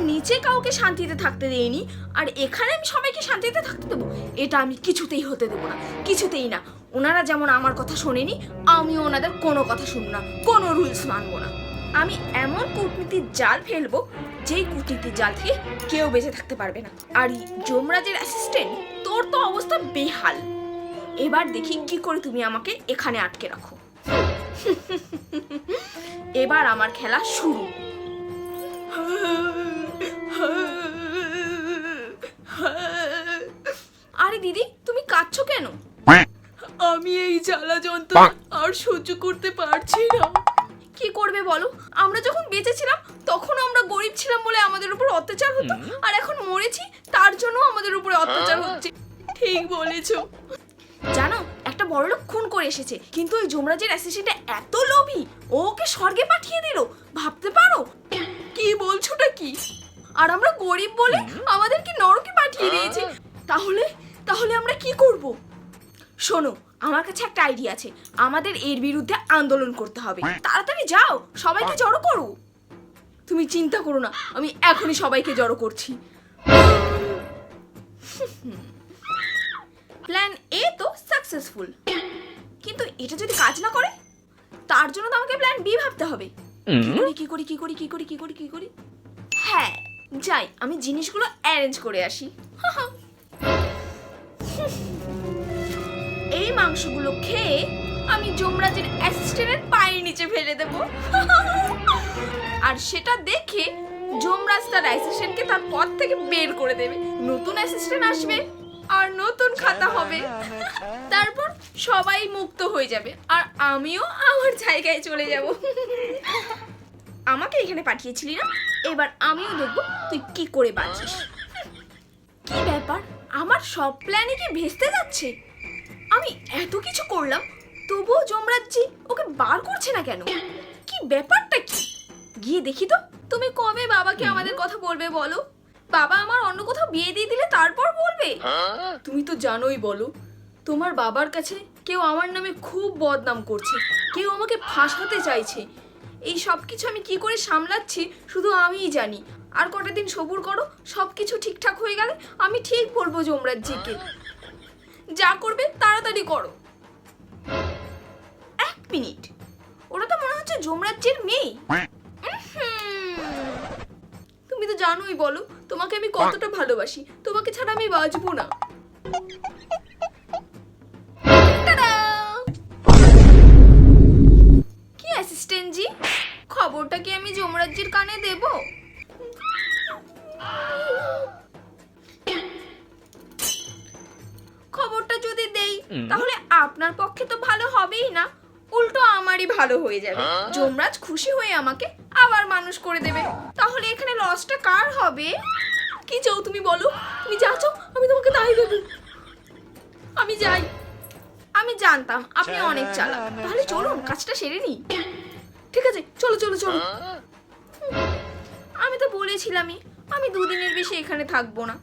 নিচে কাউকে শান্তিতে থাকতে দেইনি, আর এখানে আমি সবাইকে শান্তিতে থাকতে দেবো, এটা আমি কিছুতেই হতে দেবো না, কিছুতেই না। ওনারা যেমন আমার কথা শোনেনি, আমিও ওনাদের কোনো কথা শুনব না, কোনো রুলস মানবো না। আমি এমন কূটনীতির জাল ফেলব, যেই কূটনীতির জাল থেকে কেউ বেঁচে থাকতে পারবে না। আর যমরাজের অ্যাসিস্ট্যান্ট তোর তো অবস্থা বেহাল। এবার দেখি কি করে তুমি আমাকে এখানে আটকে রাখো। এবার আমার খেলা শুরু। দিদি তুমি কাঁদছো কেন? আমি এই জ্বালা যন্ত্রণা আর সহ্য করতে পারছি না। কি করবে বলো? আমরা যখন বেঁচে ছিলাম তখন আমরা গরিব ছিলাম বলে আমাদের উপর অত্যাচার হতো। আর এখন মরেছি তার জন্য আমাদের উপরে অত্যাচার হচ্ছে। ঠিক বলেছ। জানো একটা বড়লোক খুন করে এসেছে কিন্তু ওই যমরাজের অ্যাসিস্ট্যান্টটা এত লোভী ও ওকে স্বর্গে পাঠিয়ে দিল। ভাবতে পারো? কি বলছোটা কি? আর আমরা গরিব বলে আমাদেরকে নরকে পাঠিয়ে দিয়েছে। তাহলে তাহলে আমরা কি করব? শোনো আমার কাছে একটা আইডিয়া আছে। আমাদের এর বিরুদ্ধে আন্দোলন করতে হবে। তাড়াতাড়ি যাও সবাইকে জড়ো করো। তুমি চিন্তা করো না আমি এখনই সবাইকে জড়ো করছি। প্ল্যান এ তো সাকসেসফুল কিন্তু এটা যদি কাজ না করে তার জন্য তো আমাকে প্ল্যান বি ভাবতে হবে। কি করি কি করি কি করি কি করি কি করি কি করি? হ্যাঁ যাই আমি জিনিসগুলো অ্যারেঞ্জ করে আসি। এই মাংসগুলো খেয়ে আমি যমরাজের অ্যাসিস্ট্যান্টের পায়ের নিচে ফেলে দেব। আর সেটা দেখে যমরাজ তার অ্যাসিস্ট্যান্টকে তার পদ থেকে বের করে দেবে। নতুন অ্যাসিস্ট্যান্ট আসবে আর নতুন খাতা হবে। তারপর সবাই মুক্ত হয়ে যাবে আর আমিও আমার জায়গায় চলে যাব। আমাকে এখানে পাঠিয়েছিলি না? এবার আমিও দেখব তুই কি করে বাঁচিস। সব প্ল্যানে কি ভেস্তে যাচ্ছে? আমি এত কিছু করলাম, তবুও যমরাজ্জি ওকে বার করছে না কেন? কি ব্যাপারটা কি? গিয়ে দেখি তো, তুমি কবে বাবাকে আমাদের কথা বলবে বলো? বাবা আমার অন্য কোথাও বিয়ে দিয়ে দিলে তারপর বলবে। তুমি তো জানোই বলো, তোমার বাবার কাছে কেউ আমার নামে খুব বদনাম করছে, কেউ আমাকে ফাঁসাতে চাইছে। এই সব কিছু আমি কি করে সামলাচ্ছি, শুধু আমিই জানি। আর কটা দিন সবুর করো সব কিছু ঠিকঠাক হয়ে গেলে আমি ঠিক বলব যমরাজ্জিকে যা করবে তাড়াতাড়ি করো। এক মিনিট। ওরা তো মনে হচ্ছে যমরাজ্যের মেয়ে। তুমি তো জানোই বলো, তোমাকে আমি কতটা ভালোবাসি, তোমাকে ছাড়া আমি বাঁচবো না। কি অ্যাসিস্ট্যান্ট জি? খবরটা কি আমি যমরাজ্যের কানে দেব? খবরটা যদি দেই তাহলে আপনার পক্ষে তো ভালো হবেই না। উল্টো আমারই ভালো হয়ে যাবে। যমরাজ খুশি হয়ে আমাকে আবার মানুষ করে দেবে। তাহলে এখানে লসটা কার হবে? কি চাও তুমি বলো? তুমি যা চাও আমি তোমাকে তাই দেবো। আমি যাই। আমি জানতাম আপনি অনেক চালাক। তাহলে চলুন কাজটা সেরে নি ঠিক আছে চলো চলো চলো। আমি তো বলেছিলামই আমি দুদিনের বেশি এখানে থাকব না।